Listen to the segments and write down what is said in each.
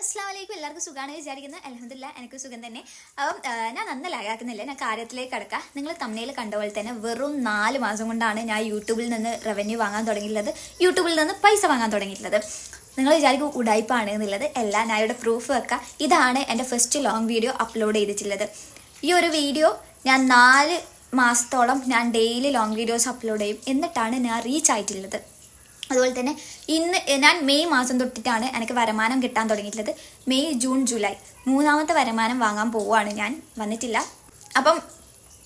അസ്സാം വലൈക്കും എല്ലാവർക്കും സുഖമാണ് വിചാരിക്കുന്നത് അലഹമില്ല എനിക്ക് സുഖം തന്നെ. അപ്പം ഞാൻ നന്ന ലാഗാക്കുന്നില്ല. ഞാൻ കാര്യത്തിലേക്ക് കിടക്കാം. നിങ്ങൾ തമ്മിൽ കണ്ട പോലെ തന്നെ വെറും നാല് മാസം കൊണ്ടാണ് ഞാൻ യൂട്യൂബിൽ നിന്ന് റവന്യൂ വാങ്ങാൻ തുടങ്ങിയിട്ടുള്ളത്. യൂട്യൂബിൽ നിന്ന് പൈസ വാങ്ങാൻ തുടങ്ങിയിട്ടുള്ളത്. നിങ്ങൾ വിചാരിക്കും ഉടായ്പാണ് എന്നുള്ളത്. എല്ലാം ഞാൻ ഇവിടെ പ്രൂഫ് വെക്കാം. ഇതാണ് എന്റെ ഫസ്റ്റ് ലോങ് വീഡിയോ അപ്ലോഡ് ചെയ്തിട്ടുള്ളത്. ഈ ഒരു വീഡിയോ ഞാൻ നാല് മാസത്തോളം ഞാൻ ഡെയിലി ലോങ് വീഡിയോസ് അപ്ലോഡ് ചെയ്യും. എന്നിട്ടാണ് ഞാൻ റീച്ച് ആയിട്ടുള്ളത്. അതുപോലെ തന്നെ ഇന്ന് ഞാൻ മെയ് മാസം തൊട്ടിട്ടാണ് എനിക്ക് വരുമാനം കിട്ടാൻ തുടങ്ങിയിട്ടുള്ളത്. May June July. മൂന്നാമത്തെ വരുമാനം വാങ്ങാൻ പോവുകയാണ് ഞാൻ. വന്നിട്ടില്ല. അപ്പം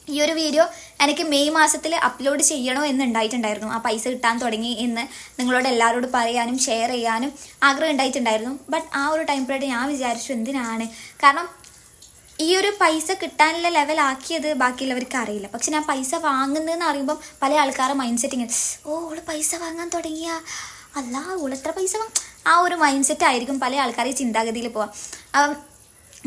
ഈ ഒരു വീഡിയോ എനിക്ക് മെയ് മാസത്തിൽ അപ്ലോഡ് ചെയ്യണോ എന്ന് ഉണ്ടായിട്ടുണ്ടായിരുന്നു. ആ പൈസ കിട്ടാൻ തുടങ്ങി എന്ന് നിങ്ങളോട് എല്ലാവരോടും പറയാനും ഷെയർ ചെയ്യാനും ആഗ്രഹം ഉണ്ടായിട്ടുണ്ടായിരുന്നു. ബട്ട് ആ ഒരു ടൈം പീരീഡ് ഞാൻ വിചാരിച്ചു എന്തിനാണ്? കാരണം ഈ ഒരു പൈസ കിട്ടാനുള്ള ലെവൽ ലെവലാക്കിയത് ബാക്കിയുള്ളവർക്ക് അറിയില്ല. പക്ഷെ ഞാൻ പൈസ വാങ്ങുന്നതെന്ന് അറിയുമ്പം പല ആൾക്കാരുടെ മൈൻഡ് സെറ്റ് ഇങ്ങനെ ഓ ഓൾ പൈസ വാങ്ങാൻ തുടങ്ങിയ. അല്ല ഓളെത്ര പൈസ ആ ഒരു മൈൻഡ് സെറ്റ് ആയിരിക്കും പല ആൾക്കാരെ ചിന്താഗതിയിൽ പോവാം. അപ്പം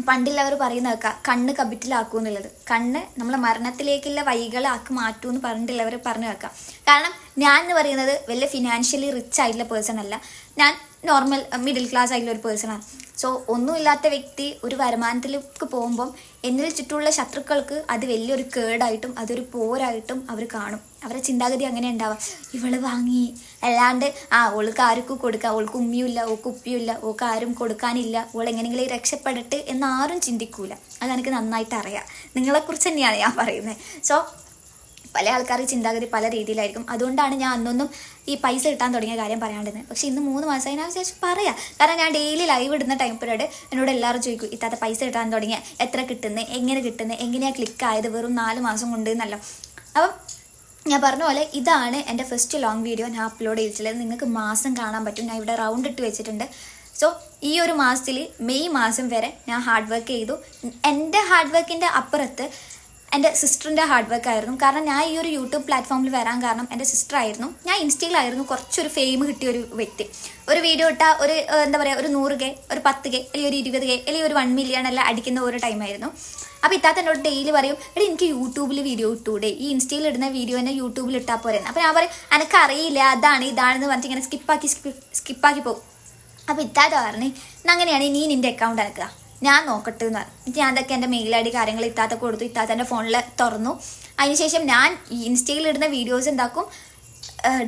പണ്ടുള്ളവർ പറയുന്ന കേൾക്കാം കണ്ണ് കബിറ്റിലാക്കൂ എന്നുള്ളത് കണ്ണ് നമ്മളെ മരണത്തിലേക്കുള്ള വഴികളാക്കി മാറ്റൂ എന്ന് പറഞ്ഞിട്ടുള്ളവർ പറഞ്ഞു കേൾക്കാം കാരണം ഞാൻ എന്ന് പറയുന്നത് വലിയ ഫിനാൻഷ്യലി റിച്ച് ആയിട്ടുള്ള പേഴ്സൺ അല്ല. ഞാൻ നോർമൽ മിഡിൽ ക്ലാസ് ആയിട്ടുള്ള ഒരു പേഴ്സണാണ് സോ ഒന്നുമില്ലാത്ത വ്യക്തി ഒരു വരുമാനത്തിലേക്ക് പോകുമ്പം എന്നിൽ ചുറ്റുമുള്ള ശത്രുക്കൾക്ക് അത് വലിയൊരു കേടായിട്ടും അതൊരു പോരായിട്ടും അവർ കാണും. അവരുടെ ചിന്താഗതി അങ്ങനെ ഉണ്ടാവാം. ഇവൾ വാങ്ങി. അല്ലാണ്ട് ആ ഓൾക്ക് ആർക്കും കൊടുക്കാം. ഓൾക്ക് ഉമ്മിയുമില്ല ഓൾക്ക് ഉപ്പിയുമില്ല ഓൾക്ക് ആരും കൊടുക്കാനില്ല. ഓൾ എങ്ങനെയെങ്കിലും രക്ഷപ്പെടട്ടെ എന്നാരും ചിന്തിക്കൂല. അതെനിക്ക് നന്നായിട്ട് അറിയാം. നിങ്ങളെക്കുറിച്ച് തന്നെയാണ് ഞാൻ പറയുന്നത്. സോ പല ആൾക്കാർ ചിന്താഗതി പല രീതിയിലായിരിക്കും. അതുകൊണ്ടാണ് ഞാൻ അന്നൊന്നും ഈ പൈസ കിട്ടാൻ തുടങ്ങിയ കാര്യം പറയാണ്ടിരുന്നത്. പക്ഷേ ഇന്ന് മൂന്ന് മാസം ഞാൻ വിചാരിച്ചു പറയാം. കാരണം ഞാൻ ഡെയിലി ലൈവ് ഇടുന്ന ടൈം പീരീഡ് എന്നോട് എല്ലാവരും ചോദിക്കും ഇത്താത്ത പൈസ കിട്ടാൻ തുടങ്ങിയ എത്ര കിട്ടുന്നത് എങ്ങനെ കിട്ടുന്നത് എങ്ങനെയാണ് ക്ലിക്ക് ആയത്? വെറും നാല് മാസം കൊണ്ട് എന്നല്ല. അപ്പം ഞാൻ പറഞ്ഞ പോലെ ഇതാണ് എന്റെ ഫസ്റ്റ് ലോങ് വീഡിയോ ഞാൻ അപ്ലോഡ് ചെയ്തിട്ടുള്ളത്. നിങ്ങൾക്ക് മാസം കാണാൻ പറ്റും. ഞാൻ ഇവിടെ റൗണ്ട് ഇട്ട് വെച്ചിട്ടുണ്ട്. സോ ഈ ഒരു മാസത്തിൽ മെയ് മാസം വരെ ഞാൻ ഹാർഡ് വർക്ക് ചെയ്തു. എന്റെ ഹാർഡ് വർക്കിന്റെ അപ്പുറത്ത് എന്റെ സിസ്റ്ററിന്റെ ഹാർഡ് വർക്ക് ആയിരുന്നു. കാരണം ഞാൻ ഈ ഒരു യൂട്യൂബ് പ്ലാറ്റ്ഫോമിൽ വരാൻ കാരണം എന്റെ സിസ്റ്റർ ആയിരുന്നു. ഞാൻ ഇൻസ്റ്റയിലായിരുന്നു കുറച്ചൊരു ഫെയിം കിട്ടിയ ഒരു വ്യക്തി. ഒരു വീഡിയോ ഇട്ടാൽ ഒരു എന്താ പറയുക ഒരു നൂറ് കെ ഒരു പത്ത് കെ അല്ലെങ്കിൽ ഒരു ഇരുപത് കെ അല്ലെങ്കിൽ ഒരു വൺ മില്യൺ എല്ലാം അടിക്കുന്ന ഒരു ടൈമായിരുന്നു അപ്പോൾ ഇത്താത്ത എന്നോട് ഡെയിലി പറയും എടി എനിക്ക് യൂട്യൂബിൽ വീഡിയോ ഇട്ടൂടെ? ഈ ഇൻസ്റ്റയിൽ ഇടുന്ന വീഡിയോ തന്നെ യൂട്യൂബിൽ ഇട്ടാൽ പോരെ അപ്പോൾ ഞാൻ പറയും എനിക്കറിയില്ല അതാണ് ഇതാണെന്ന് പറഞ്ഞിട്ട് ഇങ്ങനെ സ്കിപ്പാക്കി സ്കിപ്പാക്കി പോകും. അപ്പോൾ ഇത്താത്ത പറഞ്ഞു "എന്നാ അങ്ങനെയാണ് നീ നിന്റെ അക്കൗണ്ട് അടക്കുക ഞാൻ നോക്കട്ടെ എന്ന് പറഞ്ഞു. ഞാൻ അതൊക്കെ എന്റെ മെയിൽ ഐ ഡി കാര്യങ്ങൾ ഇത്താത്ത കൊടുത്തു ഇത്താത്തന്റെ ഫോണിൽ തുറന്നു. അതിനുശേഷം ഞാൻ ഇൻസ്റ്റയിൽ ഇടുന്ന വീഡിയോസ് എന്താക്കും?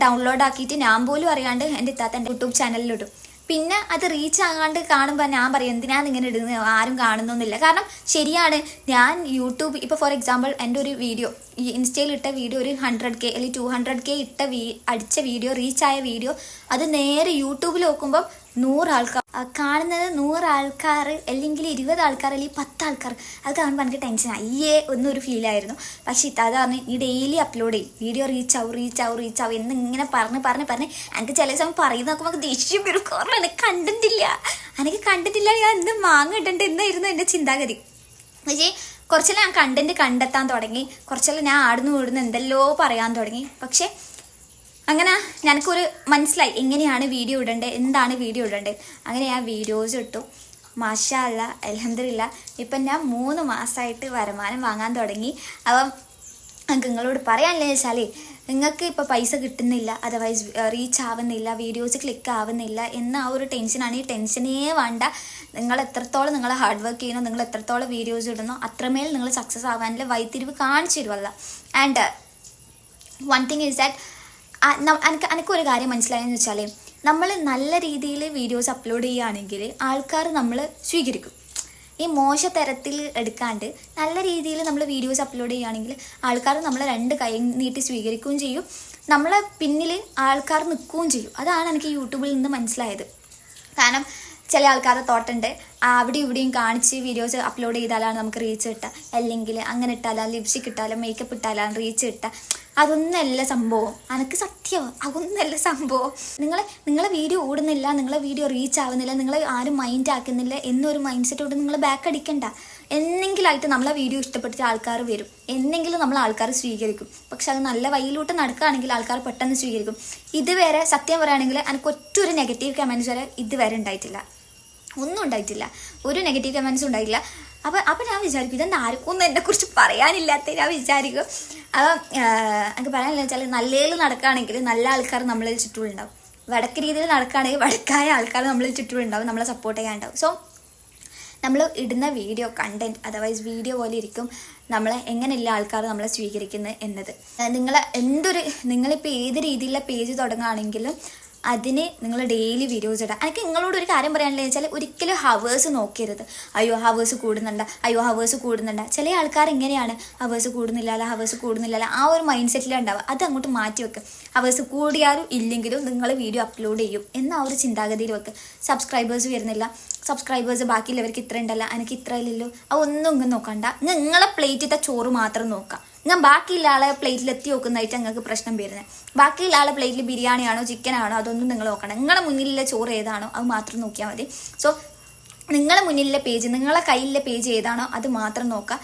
ഡൗൺലോഡ് ആക്കിയിട്ട് ഞാൻ പോലും അറിയാണ്ട് എന്റെ ഇത്താത്ത എന്റെ യൂട്യൂബ് ചാനലിലിടും പിന്നെ അത് റീച്ച് ആകാണ്ട് കാണുമ്പോൾ ഞാൻ പറയും എന്തിനാണ് ഇങ്ങനെ ഇടുന്നത്? ആരും കാണുന്നൊന്നുമില്ല. കാരണം ശരിയാണ് ഞാൻ യൂട്യൂബ് ഇപ്പോൾ ഫോർ എക്സാമ്പിൾ എന്റെ ഒരു വീഡിയോ ഈ ഇൻസ്റ്റയിൽ ഇട്ട വീഡിയോ ഒരു ഹൺഡ്രഡ് കെ അല്ലെങ്കിൽ ടു ഹൺഡ്രഡ് കെ ഇട്ട വീ അടിച്ച വീഡിയോ റീച്ചായ വീഡിയോ അത് നേരെ യൂട്യൂബിൽ നോക്കുമ്പോൾ നൂറ് ആൾക്കാർ കാണുന്നത് നൂറ് ആൾക്കാർ അല്ലെങ്കിൽ ഇരുപത് ആൾക്കാർ അല്ലെങ്കിൽ പത്ത് ആൾക്കാർ അത് കാണുമ്പോൾ എനിക്ക് ടെൻഷൻ അയ്യേ എന്നൊരു ഫീലായിരുന്നു പക്ഷെ ഇത്താതെ പറഞ്ഞ് ഈ ഡെയിലി അപ്ലോഡ് ചെയ്യും. വീഡിയോ റീച്ച് ആവും റീച്ച് ആവും റീച്ച് ആവും എന്നിങ്ങനെ പറഞ്ഞ് പറഞ്ഞ് പറഞ്ഞ് എനിക്ക് ചില സമയം പറയുന്ന നോക്കുമ്പോൾ ദേഷ്യം വരും. കാരണം എനിക്ക് കണ്ടിട്ടില്ല. എനിക്ക് കണ്ടിട്ടില്ല. ഞാൻ എന്ത് മാങ്ങ ഇടണ്ട എന്നായിരുന്നു എന്റെ ചിന്താഗതി. പക്ഷേ കുറച്ചെല്ലാം ഞാൻ കണ്ടന്റ് കണ്ടെത്താൻ തുടങ്ങി. കുറച്ചെല്ലാം ഞാൻ ആടുന്നു വിടുന്നു എന്തെല്ലോ പറയാൻ തുടങ്ങി. പക്ഷേ അങ്ങനെ ഞങ്ങൾക്കൊരു മനസ്സിലായി എങ്ങനെയാണ് വീഡിയോ ഇടേണ്ടത് എന്താണ് വീഡിയോ ഇടേണ്ടത് അങ്ങനെ ഞാൻ വീഡിയോസ് ഇട്ടു. മാഷല്ല അലഹന്ദില്ല ഇപ്പം ഞാൻ മൂന്ന് മാസമായിട്ട് വരുമാനം വാങ്ങാൻ തുടങ്ങി. അപ്പം നിങ്ങൾക്ക് നിങ്ങളോട് പറയാനില്ലെന്ന് വെച്ചാലേ നിങ്ങൾക്ക് ഇപ്പോൾ പൈസ കിട്ടുന്നില്ല അതർവൈസ് റീച്ച് ആവുന്നില്ല വീഡിയോസ് ക്ലിക്ക് ആവുന്നില്ല എന്ന ആ ഒരു ടെൻഷനാണ് ഈ ടെൻഷനേ വേണ്ട. നിങ്ങൾ എത്രത്തോളം നിങ്ങൾ ഹാർഡ് വർക്ക് ചെയ്യണോ നിങ്ങൾ എത്രത്തോളം വീഡിയോസ് ഇടുന്നോ അത്രമേൽ നിങ്ങൾ സക്സസ് ആവാനുള്ള വൈത്തിരിവ് കാണിച്ചു തരുമല്ല and one thing is that എനിക്ക് എനിക്കൊരു കാര്യം മനസ്സിലായെന്ന് വെച്ചാൽ നമ്മൾ നല്ല രീതിയിൽ വീഡിയോസ് അപ്ലോഡ് ചെയ്യുകയാണെങ്കിൽ ആൾക്കാർ നമ്മൾ സ്വീകരിക്കും. ഈ മോശ തരത്തിൽ എടുക്കാണ്ട് നല്ല രീതിയിൽ നമ്മൾ വീഡിയോസ് അപ്ലോഡ് ചെയ്യുകയാണെങ്കിൽ ആൾക്കാർ നമ്മളെ രണ്ട് കൈ നീട്ടി സ്വീകരിക്കുകയും ചെയ്യും. നമ്മളെ പിന്നിൽ ആൾക്കാർ നിൽക്കുകയും ചെയ്യും. അതാണ് എനിക്ക് യൂട്യൂബിൽ നിന്ന് മനസ്സിലായത്. കാരണം ചില ആൾക്കാരുടെ തോട്ടുണ്ട്. അവിടെ ഇവിടെയും കാണിച്ച് വീഡിയോസ് അപ്ലോഡ് ചെയ്താലാണ് നമുക്ക് റീച്ച് കിട്ടുക. അല്ലെങ്കിൽ അങ്ങനെ ഇട്ടാലോ ലിപ്സ്റ്റിക് ഇട്ടാലോ മേക്കപ്പ് ഇട്ടാലാണ് റീച്ച് കിട്ടുക. അതൊന്നല്ല സംഭവം. എനിക്ക് സത്യം അതൊന്നല്ല സംഭവം. നിങ്ങൾ നിങ്ങളെ വീഡിയോ ഓടുന്നില്ല നിങ്ങളെ വീഡിയോ റീച്ച് ആവുന്നില്ല നിങ്ങളെ ആരും മൈൻഡ് ആക്കുന്നില്ല എന്നൊരു മൈൻഡ് സെറ്റോട് നിങ്ങൾ ബാക്ക് അടിക്കണ്ട. എന്നെങ്കിലായിട്ട് നമ്മളെ വീഡിയോ ഇഷ്ടപ്പെട്ടിട്ട് ആൾക്കാർ വരും. എന്നെങ്കിലും നമ്മൾ ആൾക്കാർ സ്വീകരിക്കും. പക്ഷെ അത് നല്ല വഴിയിലോട്ട് നടക്കുകയാണെങ്കിൽ ആൾക്കാർ പെട്ടെന്ന് സ്വീകരിക്കും. ഇതുവരെ സത്യം പറയുകയാണെങ്കിൽ എനിക്ക് ഒറ്റൊരു നെഗറ്റീവ് കമൻസ് വരെ ഇതുവരെ ഉണ്ടായിട്ടില്ല. ഒന്നും ഉണ്ടായിട്ടില്ല. ഒരു നെഗറ്റീവ് കമൻസും ഉണ്ടായിട്ടില്ല. അപ്പം അപ്പം ഞാൻ വിചാരിക്കും ഇതെന്താ ആർക്കും ഒന്നും എന്നെക്കുറിച്ച് പറയാനില്ലാത്ത ഞാൻ വിചാരിക്കും. അപ്പം എനിക്ക് പറയാനില്ല വെച്ചാൽ നല്ലതിൽ നടക്കുകയാണെങ്കിൽ നല്ല ആൾക്കാർ നമ്മളിൽ ചുറ്റുമുണ്ടാവും. വടക്ക് രീതിയിൽ നടക്കുകയാണെങ്കിൽ വടക്കായ ആൾക്കാർ നമ്മളെ ചുറ്റുമുണ്ടാവും നമ്മളെ സപ്പോർട്ട് ചെയ്യാനുണ്ടാവും. സോ നമ്മൾ ഇടുന്ന വീഡിയോ കണ്ടന്റ് അതർവൈസ് വീഡിയോ പോലെ ഇരിക്കും നമ്മളെ എങ്ങനെയുള്ള ആൾക്കാർ നമ്മളെ സ്വീകരിക്കുന്നത് എന്നത്. നിങ്ങൾ എന്തൊരു നിങ്ങളിപ്പോൾ ഏത് രീതിയിലുള്ള പേജ് തുടങ്ങുകയാണെങ്കിലും അതിന് നിങ്ങൾ ഡെയിലി വീഡിയോസ് ഇടാം. എനിക്ക് നിങ്ങളോട് ഒരു കാര്യം പറയാനുള്ളത് വെച്ചാൽ ഒരിക്കലും ഹവേഴ്സ് നോക്കരുത്. അയ്യോ ഹവേഴ്സ് കൂടുന്നുണ്ട. അയ്യോ ഹവേഴ്സ് കൂടുന്നുണ്ട. ചില ആൾക്കാർ ഇങ്ങനെയാണ്. ഹവേഴ്സ് കൂടുന്നില്ല അല്ല ഹവേഴ്സ് കൂടുന്നില്ല അല്ല ആ ഒരു മൈൻഡ് സെറ്റിലുണ്ടാവുക അത് അങ്ങോട്ട് മാറ്റി വെക്കുക ഹവേഴ്സ് കൂടിയാലും ഇല്ലെങ്കിലും നിങ്ങൾ വീഡിയോ അപ്ലോഡ് ചെയ്യും എന്ന ആ ഒരു ചിന്താഗതിയിൽ വെക്കുക സബ്സ്ക്രൈബേഴ്സ് വരുന്നില്ല. സബ്സ്ക്രൈബേഴ്സ് ബാക്കിയുള്ളവർക്ക് ഇത്ര ഉണ്ടല്ല. എനിക്ക് ഇത്ര ഇല്ലല്ലോ അതൊന്നും ഇങ്ങനെ നോക്കണ്ട. നിങ്ങളെ പ്ലേറ്റിത്തെ ചോറ് മാത്രം നോക്കാം. ഞാൻ ബാക്കിയുള്ള ആളെ പ്ലേറ്റിൽ എത്തി നോക്കുന്നതായിട്ട് നിങ്ങൾക്ക് പ്രശ്നം വരുന്നത് ബാക്കിയുള്ള ആളെ പ്ലേറ്റിൽ ബിരിയാണിയാണോ ചിക്കനാണോ അതൊന്നും നിങ്ങൾ നോക്കണം നിങ്ങളുടെ മുന്നിലുള്ള ചോറ് ഏതാണോ അത് മാത്രം നോക്കിയാൽ മതി. സോ നിങ്ങളുടെ മുന്നിലുള്ള പേജ് നിങ്ങളെ കയ്യിലെ പേജ് ഏതാണോ അത് മാത്രം നോക്കുക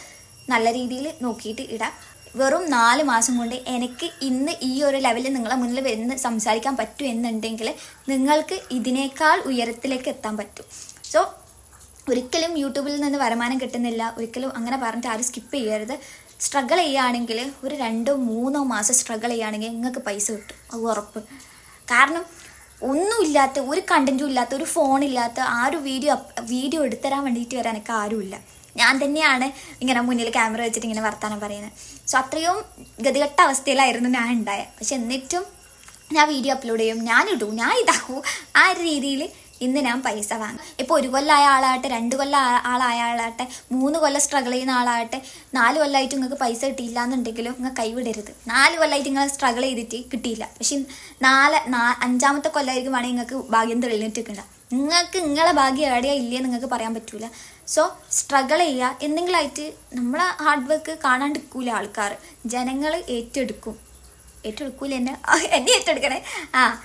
നല്ല രീതിയിൽ നോക്കിയിട്ട് ഇടാം. വെറും നാല് മാസം കൊണ്ട് എനിക്ക് ഇന്ന് ഈ ഒരു ലെവലിൽ നിങ്ങളെ മുന്നിൽ വരുന്ന സംസാരിക്കാൻ പറ്റൂ എന്നുണ്ടെങ്കിൽ നിങ്ങൾക്ക് ഇതിനേക്കാൾ ഉയരത്തിലേക്ക് എത്താൻ പറ്റും. സോ ഒരിക്കലും യൂട്യൂബിൽ നിന്ന് വരുമാനം കിട്ടുന്നില്ല. ഒരിക്കലും അങ്ങനെ പറഞ്ഞിട്ട് ആരും സ്കിപ്പ് ചെയ്യരുത്. സ്ട്രഗിൾ ചെയ്യുകയാണെങ്കിൽ ഒരു രണ്ടോ മൂന്നോ മാസം സ്ട്രഗിൾ ചെയ്യുകയാണെങ്കിൽ നിങ്ങൾക്ക് പൈസ കിട്ടും. അത് ഉറപ്പ്. കാരണം ഒന്നുമില്ലാത്ത ഒരു കണ്ടന്റും ഇല്ലാത്ത ഒരു ഫോണില്ലാത്ത ആ ഒരു വീഡിയോ വീഡിയോ എടുത്തരാൻ വേണ്ടിയിട്ട് വരാൻ എനിക്ക് ആരുമില്ല ഞാൻ തന്നെയാണ് ഇങ്ങനെ മുന്നിൽ ക്യാമറ വെച്ചിട്ട് ഇങ്ങനെ വർത്താനം പറയുന്നത്. സോ അത്രയും ഗതികെട്ട അവസ്ഥയിലായിരുന്നു ഞാൻ ഉണ്ടായത്. പക്ഷെ എന്നിട്ടും ഞാൻ വീഡിയോ അപ്ലോഡ് ചെയ്യും. ഞാൻ ഇടൂ. ഞാൻ ഇതാക്കൂ. ആ ഒരു രീതിയിൽ ഇന്ന് ഞാൻ പൈസ വാങ്ങും. ഇപ്പോൾ ഒരു കൊല്ലമായ ആളാകട്ടെ രണ്ട് കൊല്ലം ആളായ ആളാകട്ടെ മൂന്ന് കൊല്ലം സ്ട്രഗിൾ ചെയ്യുന്ന ആളാകട്ടെ നാല് കൊല്ലമായിട്ട് നിങ്ങൾക്ക് പൈസ കിട്ടിയില്ല എന്നുണ്ടെങ്കിലും നിങ്ങൾ കൈവിടരുത്. നാല് കൊല്ലമായിട്ട് നിങ്ങൾ സ്ട്രഗിൾ ചെയ്തിട്ട് കിട്ടിയില്ല. പക്ഷെ നാല് അഞ്ചാമത്തെ കൊല്ലമായിരിക്കും വേണമെങ്കിൽ നിങ്ങൾക്ക് ഭാഗ്യം തെളിഞ്ഞിട്ടില്ല നിങ്ങൾക്ക് നിങ്ങളെ ഭാഗ്യം എവിടെയാ ഇല്ലേ നിങ്ങൾക്ക് പറയാൻ പറ്റൂല. സോ സ്ട്രഗിൾ ചെയ്യുക. എന്തെങ്കിലുമായിട്ട് നമ്മളെ ഹാർഡ് വർക്ക് കാണാണ്ടിരിക്കൂല ആൾക്കാർ ജനങ്ങൾ ഏറ്റെടുക്കും. ഏറ്റെടുക്കൂല എന്നെ? എന്നെ ഏറ്റെടുക്കണേ? ആ.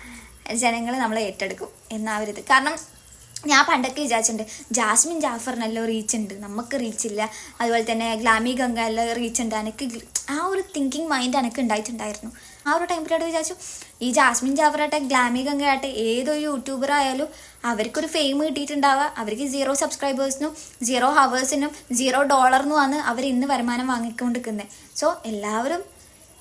ജനങ്ങൾ നമ്മളെ ഏറ്റെടുക്കും എന്നാവരുത്. കാരണം ഞാൻ പണ്ടൊക്കെ വിചാരിച്ചിട്ടുണ്ട് ജാസ്മിൻ ജാഫറിനെല്ലാം റീച്ച് ഉണ്ട്. നമുക്ക് റീച്ച് ഇല്ല. അതുപോലെ തന്നെ ഗ്ലാമി ഗംഗ എല്ലാം റീച്ച് ഉണ്ട്. എനിക്ക് ആ ഒരു തിങ്കിങ് മൈൻഡ് എനിക്ക് ഉണ്ടായിട്ടുണ്ടായിരുന്നു. ആ ഒരു ടൈം പീരീഡ് വിചാരിച്ചു ഈ ജാസ്മിൻ ജാഫറാട്ടെ ഗ്ലാമി ഗംഗ ആട്ടെ ഏതൊരു യൂട്യൂബർ ആയാലും അവർക്കൊരു ഫെയിം കിട്ടിയിട്ടുണ്ടാവുക. അവർക്ക് സീറോ സബ്സ്ക്രൈബേഴ്സിനും സീറോ ഹവേഴ്സിനും സീറോ ഡോളറിനുമാണ് അവർ ഇന്ന് വരുമാനം വാങ്ങിക്കൊണ്ടിരിക്കുന്നത് സോ എല്ലാവരും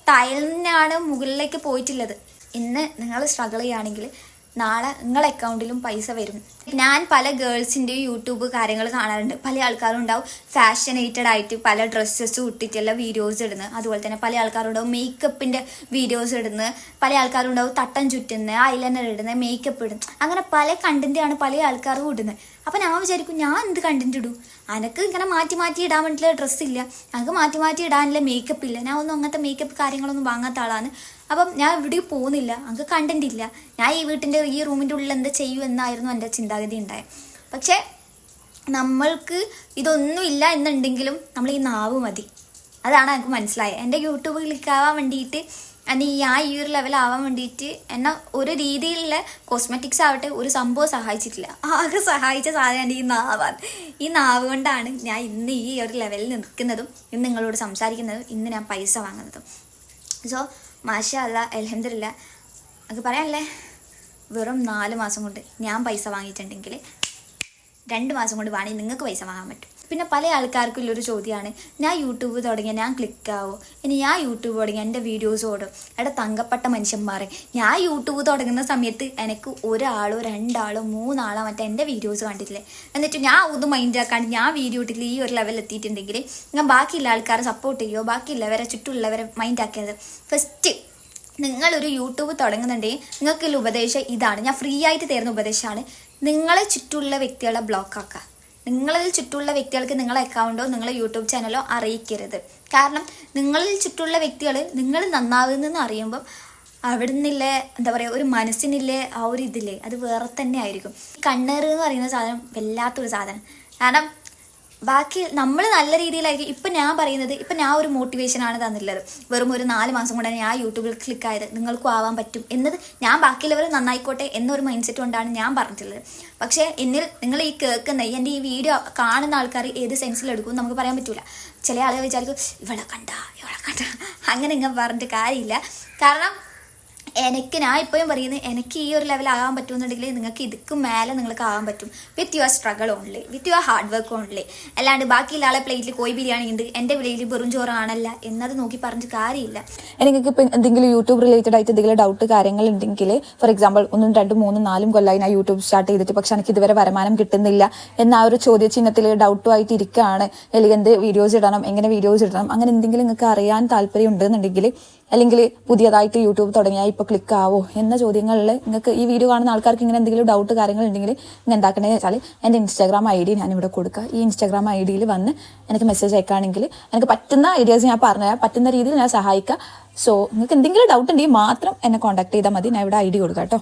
താഴെ മുകളിലേക്ക് പോയിട്ടുള്ളത്. ഇന്ന് നിങ്ങൾ സ്ട്രഗിൾ ചെയ്യുകയാണെങ്കിൽ നാളെ നിങ്ങളുടെ അക്കൗണ്ടിലും പൈസ വരും. ഞാൻ പല ഗേൾസിന്റെയും യൂട്യൂബ് കാര്യങ്ങൾ കാണാറുണ്ട്. പല ആൾക്കാരും ഉണ്ടാവും ഫാഷനേറ്റഡ് ആയിട്ട് പല ഡ്രസ്സസ് ഇട്ടിട്ടുള്ള വീഡിയോസ് ഇടുന്നത്. അതുപോലെ തന്നെ പല ആൾക്കാരുണ്ടാവും മേക്കപ്പിന്റെ വീഡിയോസ് ഇടുന്നത്. പല ആൾക്കാരും ഉണ്ടാവും തട്ടം ചുറ്റുന്നത് ഐലൈനർ ഇടുന്നത് മേക്കപ്പ് ഇടുന്നത്. അങ്ങനെ പല കണ്ടന്റാണ് പല ആൾക്കാരും ഇടുന്നത്. അപ്പം ഞാൻ വിചാരിക്കും ഞാൻ എന്ത് കണ്ടന്റ് ഇടും? അനക്ക് ഇങ്ങനെ മാറ്റി മാറ്റി ഇടാൻ വേണ്ടിയിട്ടുള്ള ഡ്രസ്സ് ഇല്ല. അനക്ക് മാറ്റി മാറ്റി ഇടാനുള്ള മേക്കപ്പ് ഇല്ല. ഞാൻ ഒന്നും അങ്ങനത്തെ മേക്കപ്പ് കാര്യങ്ങളൊന്നും വാങ്ങാത്ത ആളാണ്. അപ്പം ഞാൻ ഇവിടെ പോകുന്നില്ല. അങ്ങ് കണ്ടന്റ് ഇല്ല. ഞാൻ ഈ വീട്ടിന്റെ ഈ റൂമിന്റെ ഉള്ളിൽ എന്താ ചെയ്യും എന്നായിരുന്നു എന്റെ ചിന്താഗതി ഉണ്ടായത്. പക്ഷേ നമ്മൾക്ക് ഇതൊന്നും ഇല്ല എന്നുണ്ടെങ്കിലും നമ്മൾ ഈ നാവ് മതി. അതാണ് എനിക്ക് മനസ്സിലായത്. എന്റെ യൂട്യൂബ് ക്ലിക്കാവാൻ വേണ്ടിയിട്ട് അത് ആ ഈ ഒരു ലെവലാവാൻ വേണ്ടിയിട്ട് എന്നെ ഒരു രീതിയിലുള്ള കോസ്മെറ്റിക്സ് ആവട്ടെ ഒരു സംഭവം സഹായിച്ചിട്ടില്ല. ആകെ സഹായിച്ച സാധനം എന്റെ ഈ നാവാണ്. ഈ നാവ് കൊണ്ടാണ് ഞാൻ ഇന്ന് ഈ ഒരു ലെവലിൽ നിൽക്കുന്നതും ഇന്ന് നിങ്ങളോട് സംസാരിക്കുന്നതും ഇന്ന് ഞാൻ പൈസ വാങ്ങുന്നതും. സോ മാഷ അല്ല അലഹമില്ല അത് പറയാനല്ലേ വെറും നാല് മാസം കൊണ്ട് ഞാൻ പൈസ വാങ്ങിയിട്ടുണ്ടെങ്കിൽ രണ്ട് മാസം കൊണ്ട് വേണമെങ്കിൽ നിങ്ങൾക്ക് പൈസ വാങ്ങാൻ പറ്റും. പിന്നെ പല ആൾക്കാർക്കും ഉള്ളൊരു ചോദ്യമാണ് ഞാൻ യൂട്യൂബ് തുടങ്ങിയ ഞാൻ ക്ലിക്ക് ക്ലിക്കാവോ ഇനി ഞാൻ യൂട്യൂബ് തുടങ്ങിയ എന്റെ വീഡിയോസ് ഓടും. എടാ തങ്കപ്പെട്ട മനുഷ്യന്മാരെ ഞാൻ യൂട്യൂബ് തുടങ്ങുന്ന സമയത്ത് എനിക്ക് ഒരാളോ രണ്ടാളോ മൂന്നാളോ മറ്റേ എന്റെ വീഡിയോസ് കണ്ടിട്ടില്ലേ? എന്നിട്ട് ഞാൻ ഒന്ന് മൈൻഡ് ആക്കാണ്ട് ഞാൻ വീഡിയോ ഇട്ടിട്ട് ഈ ഒരു ലെവലിൽ എത്തിയിട്ടുണ്ടെങ്കിൽ ഞാൻ ബാക്കിയുള്ള ആൾക്കാരെ സപ്പോർട്ട് ചെയ്യുമോ ബാക്കിയുള്ളവരെ ചുറ്റുമുള്ളവരെ മൈൻഡ് ആക്കിയത്. ഫസ്റ്റ് നിങ്ങളൊരു യൂട്യൂബ് തുടങ്ങുന്നുണ്ടെങ്കിൽ നിങ്ങൾക്കുള്ള ഉപദേശം ഇതാണ്. ഞാൻ ഫ്രീ ആയിട്ട് തരുന്ന ഉപദേശമാണ്. നിങ്ങളെ ചുറ്റുമുള്ള വ്യക്തികളെ ബ്ലോക്ക് ആക്കുക. നിങ്ങളിൽ ചുറ്റുമുള്ള വ്യക്തികൾക്ക് നിങ്ങളെ അക്കൗണ്ടോ നിങ്ങളെ യൂട്യൂബ് ചാനലോ അറിയിക്കരുത്. കാരണം നിങ്ങളിൽ ചുറ്റുള്ള വ്യക്തികൾ നിങ്ങൾ നന്നാവുന്നെന്ന് അറിയുമ്പം അവിടെ നിന്നില്ല എന്താ പറയുക ഒരു മനസ്സിനില്ലേ ആ ഒരു ഇതില്ലേ അത് വേറെ തന്നെ ആയിരിക്കും. കണ്ണേറ് എന്ന് പറയുന്ന സാധനം വല്ലാത്തൊരു സാധനം. കാരണം ബാക്കി നമ്മൾ നല്ല രീതിയിലായിരിക്കും. ഇപ്പം ഞാൻ പറയുന്നത് ഇപ്പം ഞാൻ ഒരു മോട്ടിവേഷനാണ് തന്നിട്ടുള്ളത്. വെറും ഒരു നാല് മാസം കൊണ്ടാണ് ഞാൻ യൂട്യൂബിൽ ക്ലിക്ക് ആയത് നിങ്ങൾക്കും ആവാൻ പറ്റും എന്നത് ഞാൻ ബാക്കിയുള്ളവർ നന്നായിക്കോട്ടെ എന്നൊരു മൈൻഡ് സെറ്റ് കൊണ്ടാണ് ഞാൻ പറഞ്ഞിട്ടുള്ളത്. പക്ഷേ എന്നിൽ നിങ്ങൾ ഈ കേൾക്കുന്ന എന്റെ ഈ വീഡിയോ കാണുന്ന ആൾക്കാർ ഏത് സെൻസിൽ എടുക്കും നമുക്ക് പറയാൻ പറ്റില്ല ചില ആളുകൾ വിചാരിക്കും ഇവളെ കണ്ട ഇവളെ കണ്ട. അങ്ങനെ ഇങ്ങനെ പറഞ്ഞിട്ട് കാര്യമില്ല. കാരണം എനിക്ക് ഞാൻ ഇപ്പോഴും പറയുന്നത് എനിക്ക് ഈ ഒരു ലെവൽ ആകാൻ പറ്റുമെന്നുണ്ടെങ്കിൽ നിങ്ങൾക്ക് ഇതിക്ക് മേലെ നിങ്ങൾക്ക് ആകാൻ പറ്റും. With your struggle only with your hard work only അല്ലാണ്ട് ബാക്കിയുള്ള ആളെ പ്ലേറ്റിൽ കോഴി ബിരിയാണി ഉണ്ട് എന്റെ പ്ലേറ്റിൽ വെറും ചോറാണല്ല എന്നത് നോക്കി പറഞ്ഞിട്ട് കാര്യമില്ല. എനിക്ക് ഇപ്പം എന്തെങ്കിലും യൂട്യൂബ് റിലേറ്റഡ് ആയിട്ട് എന്തെങ്കിലും ഡൗട്ട് കാര്യങ്ങൾ ഉണ്ടെങ്കിൽ ഫോർ എക്സാമ്പിൾ ഒന്നും രണ്ടും മൂന്നും നാലും കൊല്ലമായി ഞാൻ യൂട്യൂബ് സ്റ്റാർട്ട് ചെയ്തിട്ട് പക്ഷെ എനിക്ക് ഇതുവരെ വരുമാനം കിട്ടുന്നില്ല എന്ന ആ ഒരു ചോദ്യചിഹ്നത്തിൽ ഡൗട്ടുമായിട്ട് ഇരിക്കുകയാണ്. അല്ലെങ്കിൽ എന്ത് വീഡിയോസ് ഇടണം എങ്ങനെ വീഡിയോസ് ഇടണം അങ്ങനെ എന്തെങ്കിലും നിങ്ങൾക്ക് അറിയാൻ താല്പര്യം ഉണ്ടെന്നുണ്ടെങ്കിൽ അല്ലെങ്കിൽ പുതിയതായിട്ട് യൂട്യൂബ് തുടങ്ങിയാൽ ഇപ്പോൾ ക്ലിക്ക് ആവോ എന്ന ചോദ്യങ്ങളിൽ നിങ്ങൾക്ക് ഈ വീഡിയോ കാണുന്ന ആൾക്കാർക്ക് ഇങ്ങനെ എന്തെങ്കിലും ഡൗട്ട് കാര്യങ്ങൾ ഉണ്ടെങ്കിൽ നിങ്ങൾ എന്താക്കണമെന്ന് വെച്ചാൽ എന്റെ ഇൻസ്റ്റാഗ്രാം ഐ ഡി ഞാനിവിടെ കൊടുക്കുക. ഈ ഇൻസ്റ്റാഗ്രാം ഐ ഡിയിൽ വന്ന് എനിക്ക് മെസ്സേജ് അയക്കുകയാണെങ്കിൽ എനിക്ക് പറ്റുന്ന ഐഡിയാസ് ഞാൻ പറഞ്ഞുതരാം. പറ്റുന്ന രീതിയിൽ ഞാൻ സഹായിക്കാം. സോ നിങ്ങൾക്ക് എന്തെങ്കിലും ഡൗട്ട് ഉണ്ടെങ്കിൽ മാത്രം എന്നെ കോൺടാക്ട് ചെയ്താൽ മതി. ഞാൻ ഇവിടെ ഐ ഡി കൊടുക്കാം കേട്ടോ.